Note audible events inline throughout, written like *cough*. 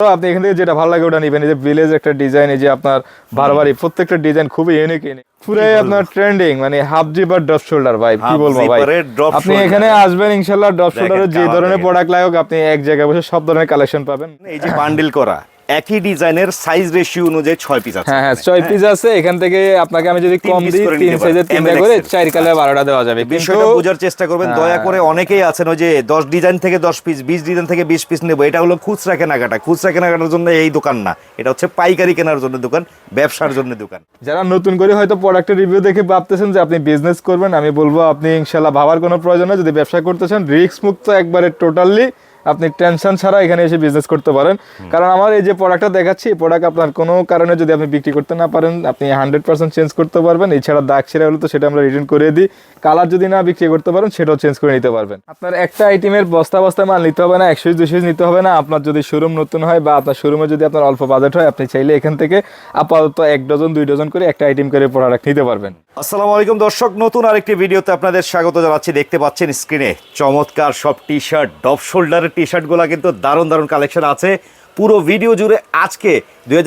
তো আপনি এখান থেকে যেটা ভালো লাগে ওটা নিবেন। এই যে ভিলেজ একটা ডিজাইন এই যে আপনার বারবারই প্রত্যেকটা ডিজাইন খুবই ইউনিক ইউনিক পুরাই আপনার ট্রেন্ডিং মানে হাফ জিপ আর ড্রপ শোল্ডার ভাই কি বলব ভাই? এর drop আপনি এখানে আসবেন ইনশাল্লাহ ড্রপ শোল্ডারের যে ধরনের। প্রোডাক্ট লাগুক আপনি এক জায়গায় বসে সব ধরনের কালেকশন পাবেন। এই যে বান্ডিল করা একই ডিজাইনের সাইজ রেশিও অনুযায়ী ছয় পিস আছে। হ্যাঁ হ্যাঁ ছয় পিস আছে। এখান থেকে আপনাকে আমি যদি কম দিই তিন সাইজের। তিনটা করে। চার কালার বারোটা দেওয়া যাবে। বিষয়টা বোঝার চেষ্টা করবেন দয়া করে অনেকেই আছেন ওই যে দশ ডিজাইন থেকে দশ পিস বিশ ডিজাইন থেকে বিশ পিস নেব। এটা হলো খুচরা কেনাকাটা। খুচরা কেনাকাটার জন্য এই দোকান না। এটা হচ্ছে পাইকারি কেনার জন্য দোকান ব্যবসার জন্য দোকান। যারা নতুন করে হয়তো প্রোডাক্টের রিভিউ দেখে ভাবতেছেন যে আপনি বিজনেস করবেন আমি বলব আপনি ইনশাল্লাহ ভাবার কোনো প্রয়োজন নেই। যদি ব্যবসা করতে চান রিস্ক মুক্ত একবারে টোটালি আপনি টেনশন ছাড়া এখানে এসে বিজনেস করতে পারেন। কারণ আমার এই যে প্রোডাক্টটা দেখাচ্ছি এই প্রোডাক্ট আপনার কোনো কারণে যদি আপনি বিক্রি করতে না পারেন আপনি হান্ড্রেড পার্সেন্ট চেঞ্জ করতে পারবেন। এছাড়া দাগ ছেড়ে হলে তো সেটা আমরা রিটার্ন করে দিই। কালার যদি না বিক্রি করতে পারেন সেটাও চেঞ্জ করে নিতে পারবেন। আপনার একটা আইটেমের বস্তা বস্তা মাল নিতে হবে না একশো দুশো নিতে হবে না। আপনার যদি শোরুম নতুন হয় বা আপনার শোরুমে যদি আপনার অল্প বাজেট হয় আপনি চাইলে এখান থেকে আপাতত এক ডজন দুই ডজন করে একটা আইটেম করে প্রোডাক্ট নিতে পারবেন। আসসালামু আলাইকুম দর্শক নতুন আরেকটি ভিডিওতে আপনাদের স্বাগত জানাচ্ছি। দেখতে পাচ্ছেন স্ক্রিনে চমৎকার সব টি শার্ট ডপ শোল্ডারের টি শার্টগুলো কিন্তু দারুণ দারুণ কালেকশন আছে। পুরো ভিডিও জুড়ে আজকে দুই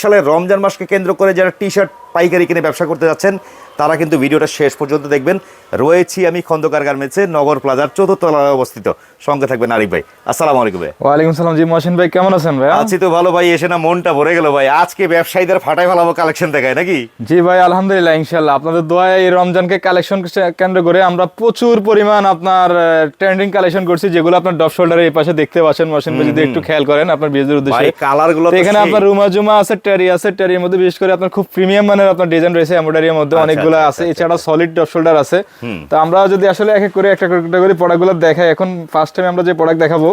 সালের রমজান মাসকে কেন্দ্র করে যারা টি শার্ট পাইকারি কিনে ব্যবসা করতে যাচ্ছেন তারা কিন্তু ভিডিওটা শেষ পর্যন্ত দেখবেন। রয়েছি আমি খন্দকার গার্মেন্টসে নগর প্লাজার চতুর্থ তলায় অবস্থিত। সঙ্গে থাকবেন আরিফ ভাই। আসসালামু আলাইকুম ভাই। ওয়ালাইকুম সালাম জি মহসিন ভাই কেমন আছেন ভাই? আছি তো ভালো ভাই এসে না মনটা ভরে গেল ভাই। আজকে ব্যবসায়ীদের ফাটাই ফেলাবো কালেকশন দেখায় নাকি? জি ভাই আলহামদুলিল্লাহ ইনশাল্লাহ আপনাদের দোয়ায় এই রমজানকে কালেকশন কেন্দ্র করে আমরা প্রচুর পরিমাণ আপনার ট্রেন্ডিং কালেকশন করছি যেগুলো আপনার ডপ শোল্ডারের এই পাশে দেখতে পাচ্ছেন মহসিন ভাই যদি একটু খেয়াল করেন আপনার বিজনেস উদ্দেশ্যে। কালারগুলো এখানে আপনার রুমা জুমা আছে টেরি আছে টেরির মধ্যে বিশেষ করে আপনার খুব প্রিমিয়াম মানের আপনার ডিজাইন রয়েছে এমব্রয়ডারির মধ্যে আচ্ছা, অনেকগুলো আচ্ছা, আছে। এছাড়া সলিড ডপ শোল্ডার আছে। তো আমরা যদি আসলে এক এক করে একটা করে একটা করে প্রোডাক্টগুলো দেখাই এখন ফার্স্ট টাইম আমরা যে প্রোডাক্ট দেখাবো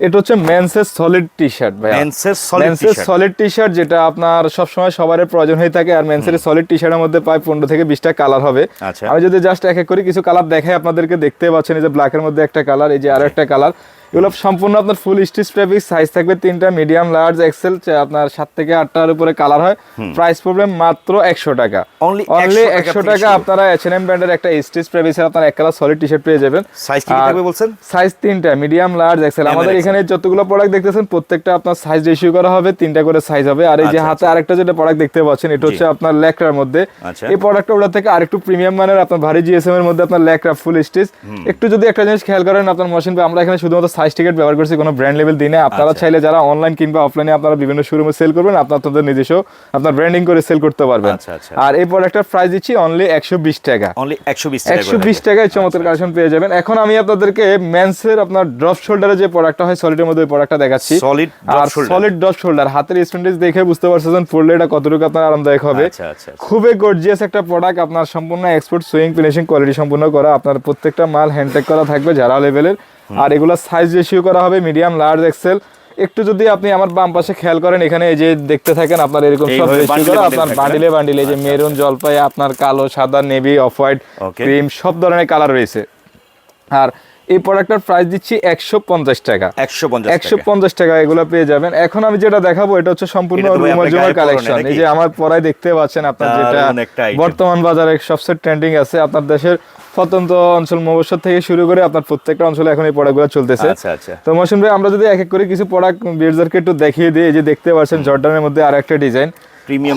এটা হচ্ছে মেন্সের সলিড টি শার্ট ভাই মেন্সের সলিড মেন্সের সলিড টি শার্ট যেটা আপনার সবসময় সবার প্রয়োজন হয়ে থাকে আর মেন্সের সলিড টি শার্টের মধ্যে প্রায় পনেরো থেকে বিশটা কালার হবে। আচ্ছা। আমি যদি জাস্ট এক এক করে কিছু কালার দেখাই আপনাদেরকে দেখতে পাচ্ছেন এই যে ব্ল্যাকের মধ্যে একটা কালার এই যে আরও একটা কালার এগুলো সম্পূর্ণ আপনার ফুল স্টিচ ফেব্রিক সাইজ থাকবে তিনটা মিডিয়াম লার্জ এক্সেল আপনার সাত থেকে আটটার উপরে কালার হয়। প্রাইস প্রবলেম মাত্র একশো টাকা। অনলি একশো টাকা আপনারা এইচ এন এম ব্র্যান্ডের একটা স্টিচ ফেব্রিক্সের আপনার এক কালার সলিড টি শার্ট পেয়ে যাবেন। সাইজ কি থাকবে বলছেন? সাইজ তিনটা মিডিয়াম লার্জ এক্সেল আমাদের এখানে যতগুলো প্রোডাক্ট দেখতেছেন প্রত্যেকটা আপনার সাইজ রেশিও করা হবে তিনটা করে সাইজ হবে। আর এই যে আচ্ছা, হাতে আরেকটা যেটা প্রোডাক্ট দেখতে পাচ্ছেন এটা হচ্ছে আপনার ল্যাকড়ার মধ্যে। আচ্ছা। এই প্রোডাক্টটা ওটা থেকে আরেকটু প্রিমিয়াম মানের আপনার ভারী জিএসএম এর মধ্যে আপনার ল্যাকড়া ফুল স্টিচ একটু যদি একটা জিনিস খেয়াল করেন আপনার মেশিন আমরা এখানে শুধুমাত্র সাইজ টিকেট ব্যবহার করছি কোনো ব্র্যান্ড লেভেল দিনে আপনারা আচ্ছা। চাইলে যারা অনলাইন কিংবা অফলাইনে আপনারা বিভিন্ন শোরুমে সেল করবেন আপনার আপনাদের নিজস্ব আপনার ব্র্যান্ডিং করে সেল করতে পারবেন। আচ্ছা, আচ্ছা। আর এই প্রোডাক্টটার প্রাইস দিচ্ছি অনলি একশো বিশ টাকা। অনলি 120 টাকা একশো বিশ টাকায় চমৎকার কালেকশন পেয়ে যাবেন। এখন আমি আপনাদেরকে মেন্সের আপনার ড্রপ শোল্ডারে যে প্রোডাক্টটা হয় সলিডের মধ্যে ওই প্রোডাক্টটা দেখাচ্ছি। Drop আর সলিড ড্রপ শোল্ডার হাতের স্পেন্ডেজ দেখে বুঝতে পারছেন পড়লে এটা কতটুকু আপনার আরামদায়ক হবে। খুবই গর্জিয়াস একটা প্রোডাক্ট আপনার সম্পূর্ণ এক্সপোর্ট সুইং ফিনিশিং কোয়ালিটি সম্পূর্ণ করা আপনার প্রত্যেকটা মাল হ্যান্ডটেক করা থাকবে যারা লেভেলের আর এগুলো সাইজ রেশিও করা হবে মিডিয়াম লার্জ এক্সেল একটু যদি আপনি আমার বাম পাশে খেয়াল করেন এখানে এই যে দেখতে থাকেন আপনার এরকম সব আপনার। বান্ডিলে বান্ডিলে যে মেরুন জলপাই আপনার কালো সাদা নেভি অফ হোয়াইট ক্রিম সব ধরনের কালার রয়েছে। আর এই প্রোডাক্টটার প্রাইস দিচ্ছি একশো পঞ্চাশ টাকা। 150 একশো পঞ্চাশ টাকা এগুলো পেয়ে যাবেন। এখন আমি যেটা দেখাবো এটা হচ্ছে সম্পূর্ণ রুমাজুমার কালেকশন এই যে আমার পরায় দেখতে পাচ্ছেন আপনার যেটা। বর্তমান বাজারে সবচেয়ে ট্রেন্ডিং আছে। আপনার দেশের স্বতন্ত্র অঞ্চল মবসর থেকে শুরু করে আপনার প্রত্যেকটা অঞ্চলে এখন এই প্রোডাক্টগুলো চলতেছে। আচ্ছা আচ্ছা। তো মহসিন ভাই আমরা যদি এক এক করে কিছু প্রোডাক্ট বিয়ারজারকে একটু দেখিয়ে দিই এই যে দেখতে পাচ্ছেন জর্ডানের মধ্যে আর একটা ডিজাইন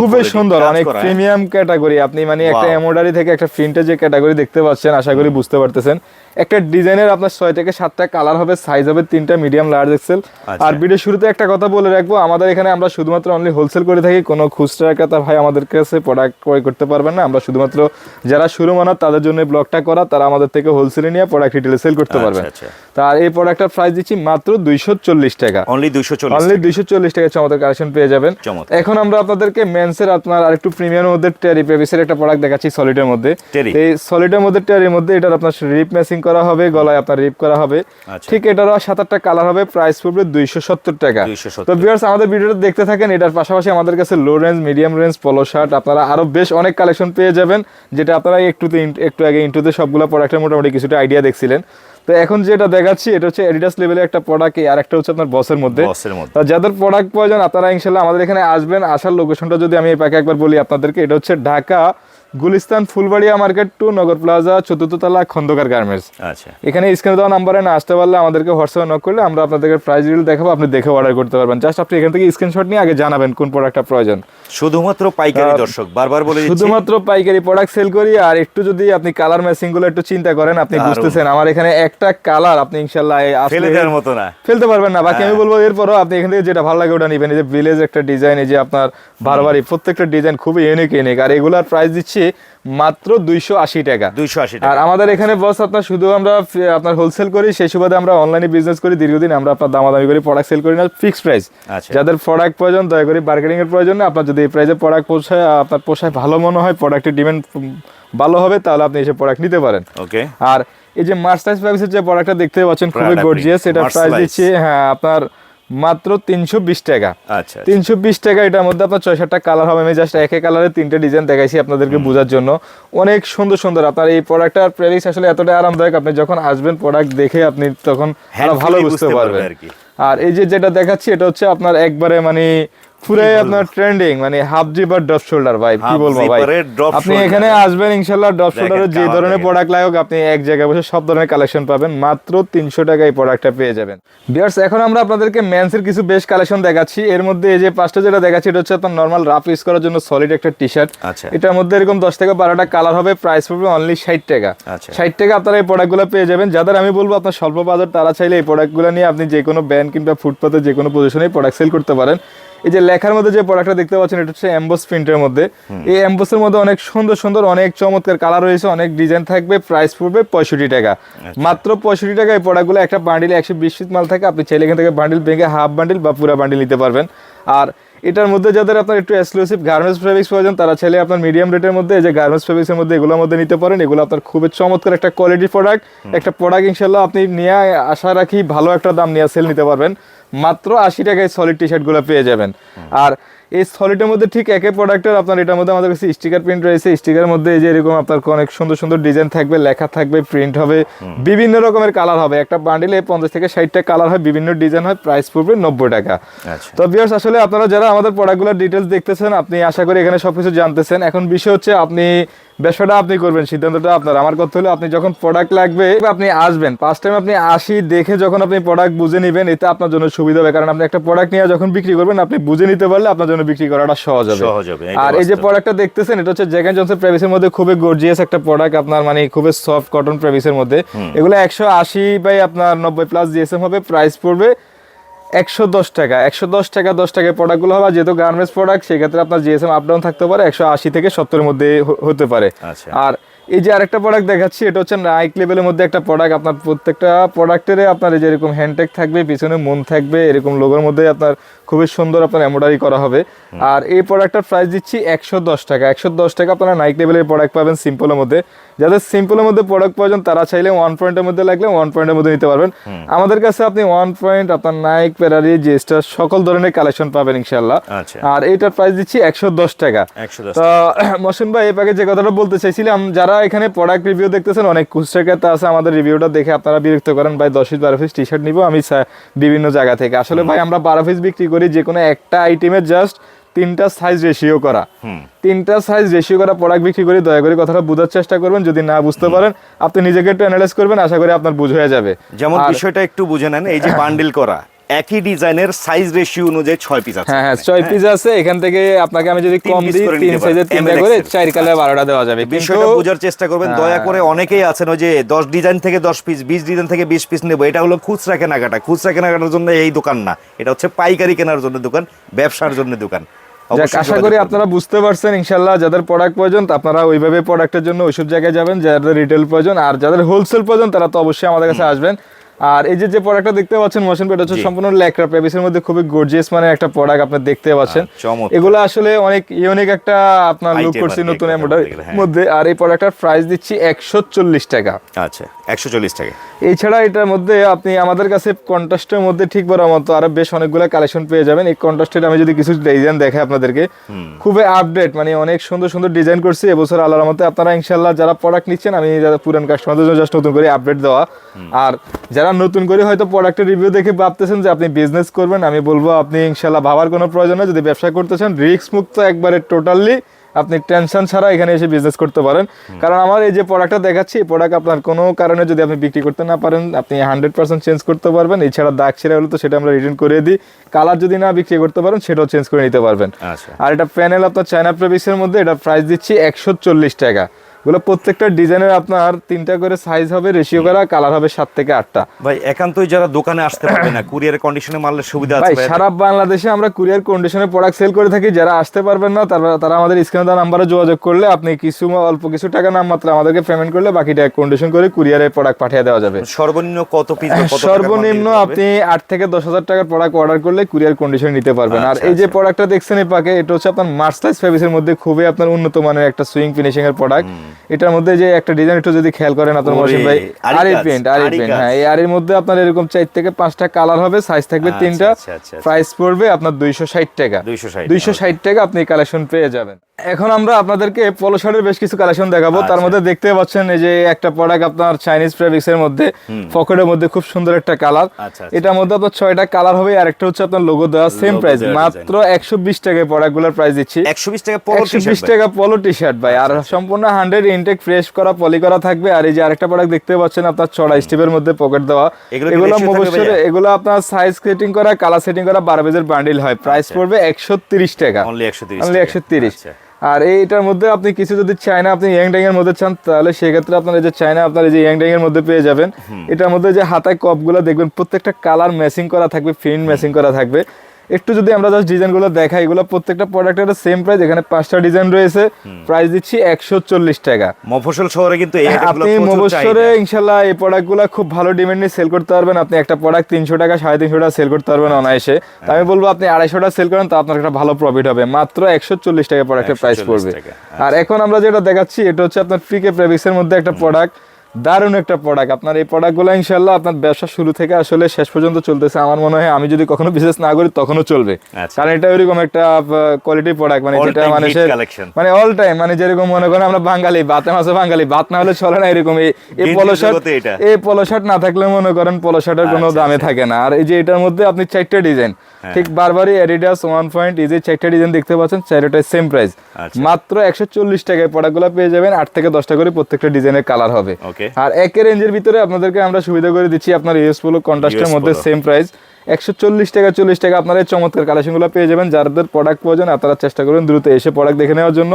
খুবই সুন্দর অনেক? প্রিমিয়াম ক্যাটাগরি আপনি মানে একটা এমোডারি থেকে একটা প্রিন্টের যে ক্যাটাগরি দেখতে পাচ্ছেন আশা করি বুঝতে পারতেছেন। একটা ডিজাইনের আপনার ছয় থেকে সাতটা কালার হবে সাইজ হবে তিনটা মিডিয়াম লার্জ এক্সেল আচ্ছা। আর ভিডিও শুরুতে একটা কথা বলে রাখব আমাদের এখানে আমরা শুধুমাত্র অনলি হোলসেল করে থাকি কোনো খুচরা ক্রেতা ভাই আমাদের কাছে প্রোডাক্ট ক্রয় করতে পারবেন না। আমরা শুধুমাত্র যারা শুরু মানার তাদের জন্য ব্লগটা করা তারা আমাদের থেকে হোলসেলে নিয়ে প্রোডাক্ট রিটেলে সেল করতে পারবেন আচ্ছা। তার এই প্রোডাক্টটার প্রাইস দিচ্ছি মাত্র দুইশো চল্লিশ টাকা। অনলি 240 অনলি দুইশো চল্লিশ টাকা চমৎকার কালেকশন পেয়ে যাবেন। এখন আমরা আপনাদেরকে মেন্সের আপনার আরেকটু প্রিমিয়ামের মধ্যে টেরি পেভিসের একটা প্রোডাক্ট দেখাচ্ছি সলিডের মধ্যে। এই সলিডের মধ্যে টেরির মধ্যে এটার আপনার রিপ ম্যাচিং করা হবে গলায় আপনার রিপ করা হবে। আচ্ছা। ঠিক এটারও সাত আটটা কালার হবে প্রাইস পড়বে দুইশো সত্তর টাকা। তো ভিউয়ার্স আমাদের ভিডিওটা দেখতে থাকেন এটার পাশাপাশি আমাদের কাছে low range medium range polo shirt আপনারা আরও বেশ অনেক কালেকশন পেয়ে যাবেন যেটা আপনারা একটুতে একটু আগে ইন্টুতে সবগুলো প্রোডাক্টের মোটামুটি কিছুটা আইডিয়া দেখছিলেন। তো এখন যেটা দেখাচ্ছি এটা হচ্ছে এডিডাস লেভেলের একটা প্রোডাক্ট আর একটা হচ্ছে আপনার বসের মধ্যে। তো যাদের প্রোডাক্ট প্রয়োজন আপনারা ইনশাল্লাহ আমাদের এখানে আসবেন আসার লোকেশনটা যদি আমি এই প্যাকে একবার বলি আপনাদেরকে এটা হচ্ছে Dhaka Gulistan Fulbaria market two Nagar plaza চতুর্থ তলা খন্দকার গার্মেন্টস। আচ্ছা। এখানে স্ক্রিনে দেওয়া নাম্বারে না আসতে পারলে আমাদেরকে হোয়াটসঅ্যাপে নক করলে আমরা আপনাদেরকে প্রাইস রিল দেখাবো আপনি দেখে অর্ডার করতে পারবেন। জাস্ট আপনি এখান থেকে স্ক্রিনশট নিয়ে আগে জানাবেন কোন প্রোডাক্টটা প্রয়োজন। শুধুমাত্র পাইকারি দর্শক বারবার বলে শুধুমাত্র পাইকারি প্রোডাক্ট সেল করি আর একটু যদি আপনি কালার ম্যাচিংগুলো একটু চিন্তা করেন আপনি বুঝতেছেন আমার এখানে একটা কালার আপনি ইনশাল্লাহ ফেলে দেওয়ার মতো না। ফেলতে পারবেন না। বাকি আমি হ্যাঁ। বলব এরপরও আপনি এখান থেকে যেটা ভালো লাগে ওটা নিবেন। এই যে ভিলেজ একটা ডিজাইন এই যে আপনার বারবারই প্রত্যেকটা ডিজাইন খুবই ইউনিক ইউনিক আর এগুলার প্রাইস দিচ্ছি মাত্র দুইশো আশি টাকা। দুইশো আশি আর আমাদের এখানে বস আপনার শুধু আমরা আপনার হোলসেল করি সেই সুবাদে আমরা অনলাইনে বিজনেস করি দীর্ঘদিন আমরা আপনার দামাদামি করি প্রোডাক্ট সেল করি না ফিক্সড প্রাইস আচ্ছা। যাদের প্রোডাক্ট প্রয়োজন দয়া করে মার্কেটিং এর প্রয়োজন আপনার যদি এই প্রাইসে প্রোডাক্ট পোষায় আপনার পোষায় ভালো মনে হয় প্রোডাক্টের ডিমান্ড ভালো হবে তাহলে আপনি এসে প্রোডাক্ট নিতে পারেন। ওকে আর এই যে মার্সাইজ প্রাইসের যে প্রোডাক্টটা দেখতে পাচ্ছেন খুবই গর্জিয়াস এটা প্রাইস। দিচ্ছি হ্যাঁ আপনার মাত্র তিনশো বিশ টাকা। আচ্ছা তিনশো বিশ টাকা এটার মধ্যে আপনার ছয় সাতটা কালার হবে। আমি জাস্ট একে কালারের তিনটে ডিজাইন দেখাইছি আপনাদেরকে বোঝার জন্য। অনেক সুন্দর সুন্দর। আপনার এই প্রোডাক্টটার প্রেরিক্স আসলে এতটাই আরামদায়ক আপনি যখন আসবেন প্রোডাক্ট দেখে আপনি তখন ভালো বুঝতে পারবেন আর আর এই যে যেটা দেখাচ্ছি এটা হচ্ছে আপনার একবারে মানে পুরাই আপনার ট্রেন্ডিং মানে হাফ জিপার ড্রপ শোল্ডার ভাই কি বলব ভাই? এর drop আপনি এখানে আসবেন ড্রপ শোল্ডারের যে ধরনের প্রোডাক্ট লাগুক আপনি এক জায়গায় বসে সব ধরনের কালেকশন পাবেন মাত্র তিনশো টাকায় প্রোডাক্টটা পেয়ে যাবেন। বিয়ার্স এখন আমরা আপনাদেরকে মেন্সের কিছু বেশ কালেকশন দেখাচ্ছি। এর মধ্যে এই যে পাঁচটা যেটা দেখাচ্ছি এটা হচ্ছে আপনার নর্মাল রাফ ইউজ করার জন্য সলিড একটা টি শার্ট আচ্ছা। এটার মধ্যে এরকম দশ থেকে বারোটা কালার হবে প্রাইস পড়বে অনলি ষাট টাকা। আচ্ছা। ষাট টাকা আপনারা এই প্রোডাক্টগুলো পেয়ে যাবেন। যাদের আমি বলব আপনার স্বল্প বাজার তারা চাইলে এই প্রোডাক্টগুলো নিয়ে আপনি যে কোনো ব্যান্ড কিংবা ফুটপাতে যে কোনো পজিশনে প্রোডাক্ট সেল করতে পারেন। এই যে লেখার মধ্যে যে প্রোডাক্টটা দেখতে পাচ্ছেন এটা হচ্ছে এমবোস প্রিন্টের মধ্যে। এই এমবোসের মধ্যে অনেক সুন্দর সুন্দর অনেক চমৎকার কালার রয়েছে অনেক ডিজাইন থাকবে প্রাইস পড়বে পঁয়ষট্টি টাকা। মাত্র পঁয়ষট্টি টাকা এই প্রোডাক্টগুলো একটা বান্ডিলে একশো বিশ মাল থাকে আপনি চাইলে এখান থেকে বান্ডিল ভেঙে হাফ বান্ডিল বা পুরো বান্ডিল নিতে পারবেন। আর এটার মধ্যে যাদের আপনার একটু এক্সক্লুসিভ গার্মেন্টস ফেব্রিক্স প্রয়োজন তারা চাইলে আপনার মিডিয়াম রেটের মধ্যে এই যে গার্মেন্টস ফেব্রিক্সের মধ্যে এগুলোর মধ্যে নিতে পারেন। এগুলো আপনার খুবই চমৎকার একটা কোয়ালিটি প্রোডাক্ট একটা প্রোডাক্ট ইনশাল্লাহ আপনি নিয়ে আশা রাখি ভালো একটা দাম নিয়ে সেল নিতে পারবেন। মাত্র আশি টাকায় সলিড টি শার্টগুলো পেয়ে যাবেন। আর এই সলিডের মধ্যে ঠিক একে প্রোডাক্টের আপনার এটার মধ্যে আমাদের কাছে স্টিকার প্রিন্ট রয়েছে। স্টিকারের মধ্যে এই যে এরকম আপনার অনেক সুন্দর সুন্দর ডিজাইন থাকবে লেখা থাকবে প্রিন্ট হবে বিভিন্ন রকমের কালার হবে। একটা বান্ডিলে পঞ্চাশ থেকে ষাটটা কালার হয় বিভিন্ন ডিজাইন হয় প্রাইস পড়বে নব্বই টাকা। আচ্ছা। তো ভিউয়ার্স আসলে আপনারা যারা আমাদের প্রোডাক্টগুলোর ডিটেলস দেখতেছেন আপনি আশা করি এখানে সবকিছু জানতেছেন। এখন বিষয় হচ্ছে আপনি ব্যবসাটা আপনি করবেন সিদ্ধান্তটা আপনার। আমার কথা হলো আপনি যখন প্রোডাক্ট লাগবে আপনি আসবেন। ফার্স্ট টাইম আপনি আসি দেখে যখন আপনি প্রোডাক্ট বুঝে নেবেন এতে আপনার জন্য সুবিধা হবে। কারণ আপনি একটা প্রোডাক্ট নিয়ে যখন বিক্রি করবেন আপনি বুঝে নিতে পারলে আপনার জন্য বিক্রি করাটা সহজ হবে। সহজ হবে, আর এই যে প্রোডাক্টটা দেখতেছেন এটা হচ্ছে জ্যাক জনসন প্রেভিসের মধ্যে খুবই গর্জিয়াস একটা প্রোডাক্ট আপনার মানে খুবই সফট কটন প্রেভিসের মধ্যে। এগুলো একশো আশি বাই আপনার নব্বই প্লাস জিএসএম হবে প্রাইস পড়বে একশো দশ টাকা। একশো দশ টাকা দশ টাকা প্রোডাক্টগুলো হবে যেহেতু গার্মেন্টস প্রোডাক্ট সেক্ষেত্রে আপনার জিএসএম আপ ডাউন থাকতে পারে একশো আশি থেকে সত্তরের মধ্যে হতে পারে। আচ্ছা। আর এই যে আরেকটা প্রোডাক্ট দেখাচ্ছি এটা হচ্ছে নাইক লেভেলের মধ্যে একটা প্রোডাক্ট আপনার প্রত্যেকটা প্রোডাক্টের আপনার এই যে এরকম হ্যান্ডটেক থাকবে পিছনে মন থাকবে এরকম লোগোর মধ্যে আপনার খুবই সুন্দর আপনার এমব্রয়ডারি করা হবে। আর এই প্রোডাক্টটার প্রাইস দিচ্ছি একশো দশ টাকা। একশো দশ টাকা আপনারা নাইক লেভেলের প্রোডাক্ট পাবেন সিম্পলের মধ্যে। যাদের সিম্পলের মধ্যে প্রোডাক্ট প্রয়োজন তারা চাইলে ওয়ান পয়েন্টের মধ্যে লাগলে ওয়ান পয়েন্টের মধ্যে নিতে পারবেন। আমাদের কাছে আপনি ওয়ান পয়েন্ট আপনার নাইক পেরারি জেস্টার সকল ধরনের কালেকশন পাবেন ইনশাল্লাহ আচ্ছা। আর এইটার প্রাইস দিচ্ছি একশো দশ টাকা। তো মহসিন ভাই এই পাকে যে কথাটা বলতে চাইছিলাম যারা এখানে প্রোডাক্ট রিভিউ দেখতেছেন অনেক ক্রেতা আছে আমাদের রিভিউটা দেখে আপনারা বিরক্ত করেন ভাই দশ পিস বারো পিস টি শার্ট নিবো আমি বিভিন্ন জায়গা থেকে। আসলে ভাই আমরা বারো পিস বিক্রি করি যে কোনো একটা আইটেমের জাস্ট তিনটা সাইজ রেশিও করা। তিনটা সাইজ রেশিও করা প্রোডাক্ট বিক্রি করি দয়া করে কথাটা বোঝার চেষ্টা করবেন যদি না বুঝতে পারেন আপনি নিজেকে একটু অ্যানালাইজ করবেন আশা করি আপনার বুঝ হয়ে যাবে। যেমন বিষয়টা একটু বুঝে নেন এই যে *coughs* বান্ডিল করা। একই ডিজাইনের সাইজ রেশিও অনুযায়ী ছয় পিস আছে হ্যাঁ হ্যাঁ ছয় পিস আছে। এখান থেকে আপনাকে আমি যদি কম দিই তিন সাইজের। তিনটা করে চার কালার বারোটা দেওয়া যাবে। বিষয়টা বোঝার চেষ্টা করবেন দয়া করে অনেকেই আছেন ওই যে দশ ডিজাইন থেকে দশ পিস বিশ ডিজাইন থেকে বিশ পিস নেব। এটা হলো খুচরা কেনাকাটা। খুচরা কেনাকাটার জন্য এই দোকান না। এটা হচ্ছে পাইকারি কেনার জন্য দোকান ব্যবসার জন্য দোকান। আশা করি আপনারা বুঝতে পারছেন ইনশাল্লাহ যাদের প্রোডাক্ট প্রয়োজন আপনারা ওইভাবে প্রোডাক্টের জন্য ওইসব জায়গায় যাবেন যাদের রিটেল প্রয়োজন আর যাদের হোলসেল প্রয়োজন তারা তো অবশ্যই আমাদের কাছে আসবেন। আর এই যে যে প্রোডাক্টটা দেখতে পাচ্ছেন মোশন পেট হচ্ছে সম্পূর্ণ ল্যাকড়া প্রেভিসের মধ্যে খুবই গর্জিয়াস মানে একটা প্রোডাক্ট আপনি দেখতে পাচ্ছেন। হ্যাঁ, এগুলো আসলে অনেক ইউনিক একটা আপনার লুক করছি নতুন গেলে, হ্যাঁ। মধ্যে। আর এই প্রোডাক্টটার প্রাইস দিচ্ছি একশো চল্লিশ টাকা। আচ্ছা একশো চল্লিশ টাকা। এছাড়া এটার মধ্যে আপনি আমাদের কাছে কন্ট্রাস্টের মধ্যে ঠিক বরাবর মতো আরও বেশ অনেকগুলো কালেকশন পেয়ে যাবেন। এই কন্ট্রাস্টের আমি যদি কিছু ডিজাইন দেখাই আপনাদেরকে খুবই আপডেট মানে অনেক সুন্দর সুন্দর ডিজাইন করছি। এবছর আল্লাহর মতে আপনারা ইনশাল্লাহ যারা প্রোডাক্ট নিচ্ছেন আমি যারা পুরান কাস্টমারদের জন্য জাস্ট নতুন করে আপডেট দেওয়া। আর যারা নতুন করে হয়তো প্রোডাক্টের রিভিউ দেখে ভাবতেছেন যে আপনি বিজনেস করবেন আমি বলব আপনি ইনশাল্লাহ ভাবার কোনো প্রয়োজন নেই। যদি ব্যবসা করতে চান রিস্ক মুক্ত একবারে টোটালি আপনি টেনশন ছাড়া এখানে এসে বিজনেস করতে পারেন। কারণ আমার এই যে প্রোডাক্টটা দেখাচ্ছি এই প্রোডাক্ট আপনার কোনো কারণে যদি আপনি বিক্রি করতে না পারেন আপনি হান্ড্রেড পার্সেন্ট চেঞ্জ করতে পারবেন। এছাড়া দাগ ছেড়ে হলে তো সেটা আমরা রিটার্ন করে দিই। কালার যদি না বিক্রি করতে পারেন সেটাও চেঞ্জ করে নিতে পারবেন। আচ্ছা। আর এটা প্যানেল আপনার চায়না প্রেবিক্সের মধ্যে এটা প্রাইস দিচ্ছি একশো চল্লিশ টাকা। এগুলো প্রত্যেকটা ডিজাইনের আপনার তিনটা করে সাইজ হবে রেশিও করা কালার হবে সাত থেকে আটটা। ভাই একান্তই যারা দোকানে আসতে পারবে না কুরিয়ার কন্ডিশনে মারলে সুবিধা আছে সারা বাংলাদেশে আমরা কুরিয়ার কন্ডিশনে প্রোডাক্ট সেল করে থাকি যারা আসতে পারবেন না তারা তারা আমাদের স্ক্রিনে দেওয়া নাম্বারে যোগাযোগ করলে আপনি কিছু অল্প কিছু টাকা নাম মাত্র আমাদেরকে পেমেন্ট করলে বাকিটা কন্ডিশন করে কুরিয়ারে প্রোডাক্ট পাঠিয়ে দেওয়া যাবে। সর্বনিম্ন কত পিস সর্বনিম্ন আপনি আট থেকে দশ হাজার টাকার প্রোডাক্ট অর্ডার করলে কুরিয়ার কন্ডিশন নিতে পারবেন। আর আচ্ছা, এই যে আচ্ছা। প্রোডাক্টটা দেখছেন এই পাকে এটা হচ্ছে আপনার মার্সলাইজ ফেব্রিক্সের মধ্যে খুবই আপনার উন্নত মানের একটা সুইং ফিনিশিং এর প্রোডাক্ট এটার মধ্যে যে একটা ডিজাইন একটু যদি খেয়াল করেন আপনার মহসিন ভাই আরি প্রিন্ট আরি প্রিন্ট হ্যাঁ এই আরির মধ্যে আপনার এরকম চার থেকে পাঁচটা কালার হবে সাইজ থাকবে আচ্ছা, তিনটা। আচ্ছা, আচ্ছা, আচ্ছা। প্রাইস পড়বে আপনার দুইশো ষাট টাকা। 260 দুইশো ষাট টাকা আপনি কালেকশন পেয়ে যাবেন। এখন আমরা আপনাদেরকে পলো শার্টের বেশ কিছু কালেকশন দেখাবো। তার। মধ্যে দেখতে পাচ্ছেন এই যে একটা প্রোডাক্ট আপনার চাইনিজ ফেব্রিক্স এর মধ্যে পকেটের মধ্যে খুব সুন্দর একটা কালার। এটার মধ্যে আপনার ছয়টা কালার হবে আর একটা হচ্ছে আপনার লোগো দেওয়া সেম প্রাইস মাত্র একশো বিশ টাকায় প্রোডাক্টগুলোর প্রাইস দিচ্ছি। একশো বিশ টাকা পনেরো একশো বিশ টাকা পলো টি শার্ট ভাই। আর সম্পূর্ণ হান্ড্রেড ইনটেক ফ্রেশ করা পলি করা থাকবে। আর এই যে আরেকটা প্রোডাক্ট দেখতে পাচ্ছেন আপনার ছড়া স্টিপের মধ্যে পকেট দেওয়া। এগুলো কি এগুলো আপনার সাইজ সেটিং করা কালার সেটিং করা বারো পেজের বান্ডিল হয় প্রাইস পড়বে একশো তিরিশ টাকা। অনলি একশো তিরিশ তিরিশ। আর এইটার মধ্যে আপনি কিছু যদি চায়না আপনি ইয়াং ড্যাং এর মধ্যে চান তাহলে সেক্ষেত্রে আপনার এই যে চায়না আপনার এই যে ইয়াং ড্যাং এর মধ্যে পেয়ে যাবেন। এটার মধ্যে যে হাতায় কপগুলো দেখবেন প্রত্যেকটা কালার ম্যাচিং করা থাকবে ফিন ম্যাচিং করা থাকবে। একটু যদি আমরা জাস্ট ডিজাইনগুলো দেখাই এগুলো প্রত্যেকটা প্রোডাক্টের সেম প্রাইস এখানে পাঁচটা ডিজাইন রয়েছে প্রাইস দিচ্ছি একশো চল্লিশ টাকা। মফস্বল শহরে কিন্তু এই itemগুলো আপনি চাহিদা। ইনশাল্লাহ এই প্রোডাক্টগুলো খুব ভালো ডিমান্ড নিয়ে সেল করতে পারবেন। আপনি একটা প্রোডাক্ট তিনশো টাকা সাড়ে তিনশো টাকা সেল করতে পারবেন অনায়াসে। তা আমি বলব আপনি আড়াইশো টাকা সেল করেন তো আপনার একটা ভালো প্রফিট হবে। মাত্র একশো চল্লিশ টাকা প্রোডাক্টের প্রাইস 140 পড়বে। আর এখন আমরা যেটা দেখাচ্ছি এটা হচ্ছে আপনার ফ্রিকে প্রেভিক্সের মধ্যে একটা প্রোডাক্ট দারুণ একটা প্রোডাক্ট আপনার এই প্রোডাক্টগুলো ইনশাল্লাহ আপনার ব্যবসা শুরু থেকে আসলে শেষ পর্যন্ত চলতেছে। আমার মনে হয় আমি যদি কখনো বিজনেস না করি তখনও চলবে। আচ্ছা। কারণ এটা ওইরকম একটা কোয়ালিটি প্রোডাক্ট মানে যেটা মানুষের মানে অল টাইম মানে যেরকম মনে করেন আমরা বাঙালি ভাতে মাসে বাঙালি ভাত না হলে চলে না এরকম। এই এই পলো শার্ট এই পলো শার্ট না থাকলে মনে করেন পলো শার্টের কোনো আচ্ছা, দামে থাকে না। আর এই যে এটার মধ্যে আপনি চারটে ডিজাইন। ঠিক বারবারই অ্যাডিডাস ওয়ান পয়েন্ট ইজি চারটা চারটে ডিজাইন দেখতে পাচ্ছেন চারটায় সেম প্রাইস। মাত্র একশো চল্লিশ টাকায় প্রোডাক্টগুলো পেয়ে যাবেন আট থেকে দশটা করে প্রত্যেকটা ডিজাইনের কালার হবে। আর একের রেঞ্জের ভিতরে আপনাদেরকে আমরা সুবিধা করে দিচ্ছি আপনার ইউএস পোলো কন্ট্রাস্টের মধ্যে সেম প্রাইস একশো চল্লিশ টাকা চল্লিশ টাকা আপনারা এই চমৎকার কালেকশনগুলো পেয়ে যাবেন। যাদের প্রোডাক্ট প্রয়োজন আপনারা চেষ্টা করবেন দ্রুত এসে প্রোডাক্ট দেখে নেওয়ার জন্য।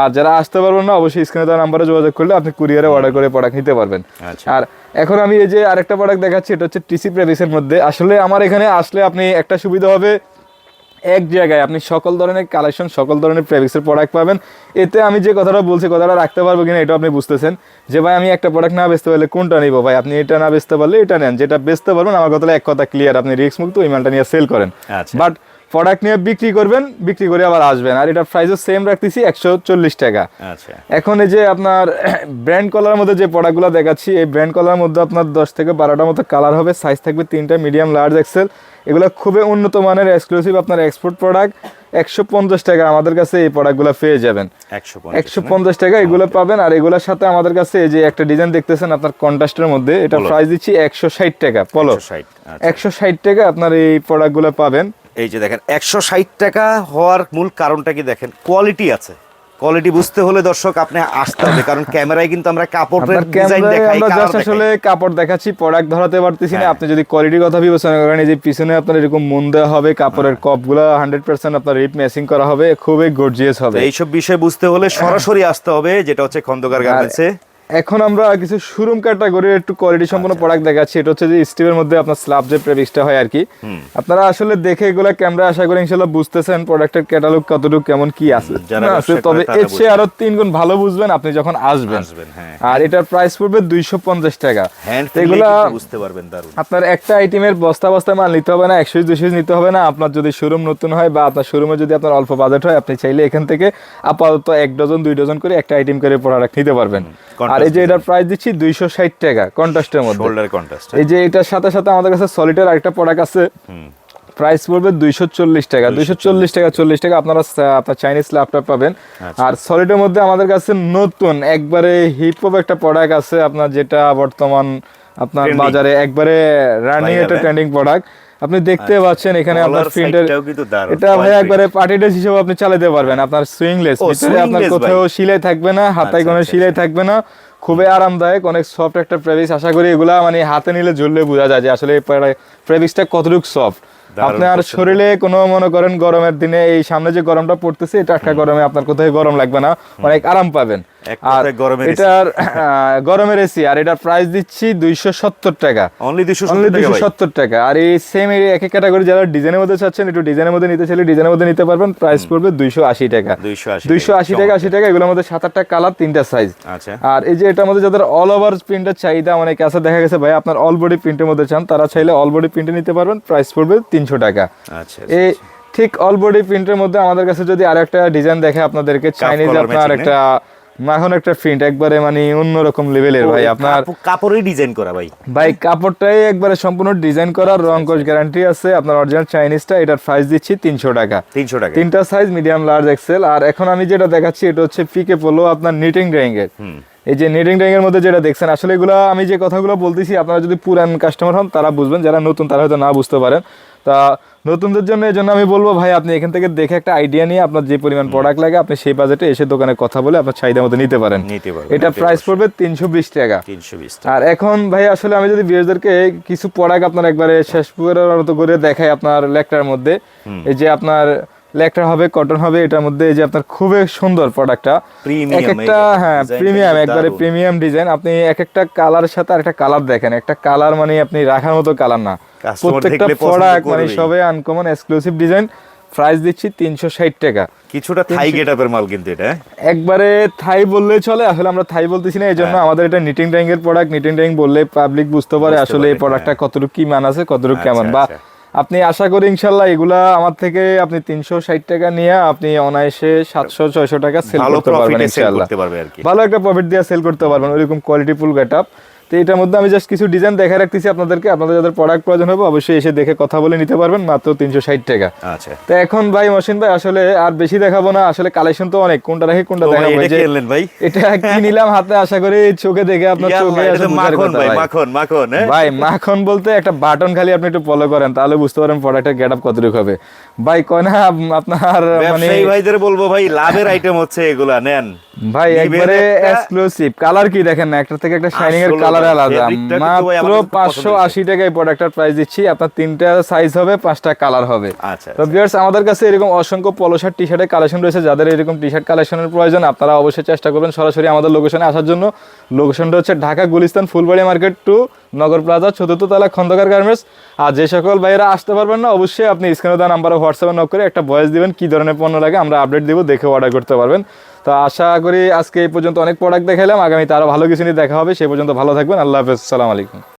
আর যারা আসতে পারবেন না অবশ্যই স্ক্রিনে তার নাম্বারে যোগাযোগ করলে আপনি কুরিয়ারে অর্ডার করে প্রোডাক্ট নিতে পারবেন। আচ্ছা। আর এখন আমি এই যে আরেকটা প্রোডাক্ট দেখাচ্ছি এটা হচ্ছে টিসি প্রেভিসের মধ্যে। আসলে আমার এখানে আসলে আপনি একটা সুবিধা হবে এক জায়গায় আপনি সকল ধরনের কালেকশন সকল ধরনের প্রেভিক্সের প্রোডাক্ট পাবেন। এতে আমি যে কথাটা বলছি কথাটা রাখতে পারব কিনা এটা আপনি বুঝতেছেন। যে ভাই আমি একটা প্রোডাক্ট না বেচতে পারলে কোনটা নিবো? ভাই আপনি এটা না বেচতে পারলে এটা নেন। যেটা বেচতে পারবেন আমার কথা এক কথা ক্লিয়ার আপনি রিস্ক মুক্ত ওই মালটা নিয়ে সেল করেন। আচ্ছা। বাট প্রোডাক্ট নিয়ে বিক্রি করবেন বিক্রি করে আবার আসবেন। আর এটা প্রাইসও সেম রাখতেছি একশো চল্লিশ টাকা। আচ্ছা। এখন এই যে আপনার *coughs* ব্র্যান্ড কলার মধ্যে যে প্রোডাক্টগুলো দেখাচ্ছি এই ব্র্যান্ড কলার মধ্যে আপনার দশ থেকে বারোটার মতো কালার হবে। সাইজ থাকবে তিনটা মিডিয়াম লার্জ এক্সেল এগুলো খুবই উন্নত মানের এক্সক্লুসিভ আপনার এক্সপোর্ট প্রোডাক্ট একশো পঞ্চাশ টাকা আমাদের কাছে এই প্রোডাক্টগুলো পেয়ে যাবেন। একশো পঞ্চাশ টাকা এগুলো পাবেন। আর এগুলোর সাথে আমাদের কাছে এই যে একটা ডিজাইন দেখতেছেন আপনার কন্ট্রাস্টের মধ্যে এটা। প্রাইস দিচ্ছি একশো ষাট টাকা পলো 160, আচ্ছা। একশো ষাট টাকা আপনার এই প্রোডাক্টগুলো পাবেন। এই যে দেখেন একশো ষাট টাকা হওয়ার মূল কারণটা কি দেখেন? কোয়ালিটি আছে। কোয়ালিটি বুঝতে হলে দর্শক আপনি আসতে হবে কারণ ক্যামেরায় কিন্তু আমরা কাপড়ের ডিজাইন দেখাই আমরা আসলে কাপড় দেখাচ্ছি প্রোডাক্ট ধরাতে পারতেছি না। হ্যাঁ। আপনি যদি কোয়ালিটির কথা বিবেচনা করেন এই যে পিছনে আপনার এরকম মন দেওয়া হবে কাপড়ের হ্যাঁ। কপগুলো হান্ড্রেড পার্সেন্ট আপনার রিপ ম্যাচিং করা হবে খুবই গর্জিয়াস হবে। এইসব বিষয় বুঝতে হলে সরাসরি আসতে হবে যেটা হচ্ছে খন্দকার গার্মেন্টসে এখন আমরা কিছু শোরুম ক্যাটাগরির একটু কোয়ালিটি সম্পন্ন আচ্ছা। প্রোডাক্ট দেখাচ্ছি। এটা হচ্ছে যে স্টিভের মধ্যে আপনার স্ল্যাব যে প্রেভিক্সটা হয় আর কি। আপনারা আসলে দেখে এগুলো ক্যামেরা আশা করি ইনশাল্লাহ বুঝতেছেন প্রোডাক্টের ক্যাটালগ কতটুকু কেমন কি আছে। আছে তবে এর চেয়ে আরও তিন গুণ ভালো বুঝবেন আপনি যখন আসবেন। হ্যাঁ। আর এটার প্রাইস পড়বে দুইশো পঞ্চাশ টাকা। এগুলা বুঝতে পারবেন আপনার একটা আইটেমের বস্তা বস্তা মাল নিতে হবে না একশো দুশো নিতে হবে না। আপনার যদি শোরুম নতুন হয় বা আপনার শোরুমে যদি আপনার অল্প বাজেট হয় আপনি চাইলে এখান থেকে আপাতত এক ডজন দুই ডজন করে একটা আইটেম করে প্রোডাক্ট নিতে পারবেন। আর এই যে এটার প্রাইস দিচ্ছি দুইশো ষাট টাকা কন্ট্রাস্টের মধ্যে। শোল্ডার কন্ট্রাস্ট এই যে এটার সাথে সাথে আমাদের কাছে আরেকটা প্রোডাক্ট আছে। প্রাইস পড়বে দুইশো চল্লিশ টাকা। দুইশো চল্লিশ টাকা চল্লিশ টাকা আপনারা আপনার চাইনিজ ল্যাপটপ পাবেন। আচ্ছা। আর সলিডের মধ্যে আমাদের কাছে নতুন একবারে হিপ হপ একটা প্রোডাক্ট আছে আপনার যেটা বর্তমান আপনার বাজারে একবারে রানিং একটা হ্যাঁ? ট্রেন্ডিং প্রোডাক্ট আপনি দেখতে পাচ্ছেন এখানে আপনার দারুণ, এটা ভাই একবারে পার্টি ড্রেস হিসেবে আপনি চালাতে পারবেন আপনার সুইংলেস ভিতরে আপনার কোথাও। সিলাই থাকবে না হাতায় আচ্ছা, কোনো আচ্ছা, সিলাই থাকবে না। খুবই আরামদায়ক অনেক সফট একটা প্রেভিক্স আশা করি এগুলা মানে হাতে নিলে ঝুললে বোঝা যায় যে আসলে প্রেভিক্সটা কতটুকু সফট আপনার শরীরে কোনো মনে করেন গরমের দিনে এই সামনে যে গরমটা পড়তেছে এটা টাটকা গরমে আপনার কোথাও গরম লাগবে না অনেক আরাম পাবেন। গরমের AC এটার গরমের এসি আর এটার প্রাইস দিচ্ছি দুইশো সত্তর টাকা। অনলি সত্তর আর এই সেম ক্যাটাগরি যারা ডিজাইনের মধ্যে চাচ্ছেন একটু ডিজাইনের মধ্যে নিতে চাইলে ডিজাইনের মধ্যে নিতে পারবেন। প্রাইস পড়বে দুইশো আশি টাকা। দুইশো আশি টাকা আশি টাকা এগুলোর মধ্যে সাত আটটা কালার তিনটা সাইজ আচ্ছা। আর এই যে এটার মধ্যে যাদের অল ওভার প্রিন্টের চাহিদা অনেক আছে দেখা গেছে ভাই আপনার অল বডি প্রিন্টের মধ্যে চান তারা চাইলে অল বডি প্রিন্টে নিতে পারবেন। প্রাইস পড়বে তিনশো টাকা। আচ্ছা এই ঠিক অল বডি প্রিন্টের মধ্যে আমাদের কাছে যদি আর একটা ডিজাইন দেখে আপনাদেরকে চাইনিজ আপনার একটা মাখন একটা প্রিন্ট একবারে মানে অন্যরকম লেভেলের ভাই আপনার কাপড়ই ডিজাইন করা ভাই। ভাই কাপড়টাই একবারে সম্পূর্ণ ডিজাইন করার রং গ্যারান্টি আছে আপনার অরিজিনাল চাইনিজটা এটার প্রাইস দিচ্ছি তিনশো টাকা। তিনশো টাকা। তিনটা সাইজ মিডিয়াম লার্জ এক্সেল আর এখন আমি যেটা দেখাচ্ছি এটা হচ্ছে পিকে পোলো আপনার নিটিং ড্রয়িং এর এই যে নিটিং এর মধ্যে যেটা দেখছেন আসলে এগুলো আমি যে কথাগুলো বলতেছি আপনারা যদি পুরান কাস্টমার হন তারা বুঝবেন যারা নতুন তারা হয়তো না বুঝতে পারেন। তা নতুনদের জন্য এই জন্য আমি বলব ভাই আপনি এখান থেকে দেখে একটা আইডিয়া নিয়ে আপনার যে পরিমাণ প্রোডাক্ট লাগে আপনি সেই বাজেটে এসে দোকানে কথা বলে আপনার চাহিদা মতো নিতে পারেন। নিতে এটা প্রাইস পড়বে তিনশো বিশ টাকা। তিনশো বিশ আর এখন ভাই আসলে আমি যদি বিয়েদেরকে কিছু প্রোডাক্ট আপনার একবারে শেষ মতো করে দেখাই আপনার লেকটার মধ্যে এই যে আপনার লেকটার হবে কটন হবে এটার মধ্যে এই যে আপনার খুবই সুন্দর প্রোডাক্টটা এক একটা হ্যাঁ প্রিমিয়াম একবারে প্রিমিয়াম ডিজাইন আপনি এক একটা কালার সাথে আরেকটা কালার দেখেন। একটা কালার মানে আপনি রাখার মতো কালার না। প্রত্যেকটা প্রোডাক্ট মানে সবে আনকমন এক্সক্লুসিভ ডিজাইন প্রাইস দিচ্ছি তিনশো ষাট টাকা। কিছুটা থাই গেট আপের মাল কিন্তু এটা হ্যাঁ? একবারে থাই বললে চলে আসলে আমরা থাই বলতেছি না এই জন্য আমাদের এটা নিটিং এর প্রোডাক্ট নিটিং ড্রয়িং বললে পাবলিক বুঝতে পারে আসলে এই পারে, প্রোডাক্টটা কতটুকু কি মান আছে কতটুকু আচ্ছা, কেমন। বা আচ্ছা। আপনি আশা করি ইনশাল্লাহ এগুলা আমার থেকে আপনি তিনশো ষাট টাকা নিয়ে আপনি অনায়াসে সাতশো ছয়শো টাকা সেল করতে পারবেন ইনশাল্লাহ। ভালো একটা প্রফিট দিয়ে সেল করতে পারবেন ওইরকম কোয়ালিটি ফুল গেট আপ তো এটার মধ্যে আমি জাস্ট কিছু ডিজাইন দেখা রাখতেছি আপনাদেরকে। আপনাদের যাদের প্রোডাক্ট প্রয়োজন হবে অবশ্যই এসে দেখে কথা বলে নিতে পারবেন মাত্র তিনশো ষাট টাকা। আচ্ছা। তো এখন ভাই মসিন ভাই আসলে আর বেশি দেখাবো না আসলে কালেকশন তো অনেক। কোনটা রাখি কোনটা দেখাবো ভাই এটা কি নিলাম হাতে আশা করি চোখে দেখে আপনার চোখে মাখন ভাই। মাখন মাখন হ্যাঁ? ভাই মাখন বলতে একটা বাটন খালি আপনি একটু ফলো করেন তাহলে বুঝতে পারেন প্রোডাক্টের গেট আপ কতটুকু হবে। ভাই কয় না আপনার মানে ব্যবসায়ী ভাইদের বলব ভাই লাভের আইটেম হচ্ছে এগুলা নেন। ভাই একবারে এক্সক্লুসিভ কালার কি দেখেন না? একটা থেকে একটা শাইনিং এর আসলে কালার আলাদা। মাত্র পাঁচশো আশি টাকায় প্রোডাক্টের প্রাইস দিচ্ছি। আপনার তিনটা সাইজ হবে পাঁচটা কালার হবে। আচ্ছা তো ভিউয়ার্স আমাদের কাছে এরকম অসংখ্য পলো শার্ট টি শার্টের কালেকশন রয়েছে। যাদের এরকম টি শার্ট কালেকশনের প্রয়োজন আপনারা অবশ্যই চেষ্টা করবেন সরাসরি আমাদের লোকেশনে আসার জন্য। লোকেশনটা হচ্ছে Dhaka Gulistan Fulbari market two Nagar plaza চতুর্থ তলা খন্দকার গার্মেন্টস আর যে সকল ভাইয়েরা আসতে পারবেন না অবশ্যই আপনি স্ক্রিনে দেওয়া নাম্বারে হোয়াটসঅ্যাপে নক করে একটা ভয়েস দিবেন কি ধরনের পণ্য লাগে আমরা আপডেট দিব দেখে অর্ডার করতে পারবেন। তো আশা করি আজকে এই পর্যন্ত অনেক প্রোডাক্ট দেখালাম আগামীতে আরও ভালো কিছু নিয়ে দেখা হবে। সেই পর্যন্ত ভালো থাকবেন। আল্লাহ হাফেজ। সালাম আলাইকুম।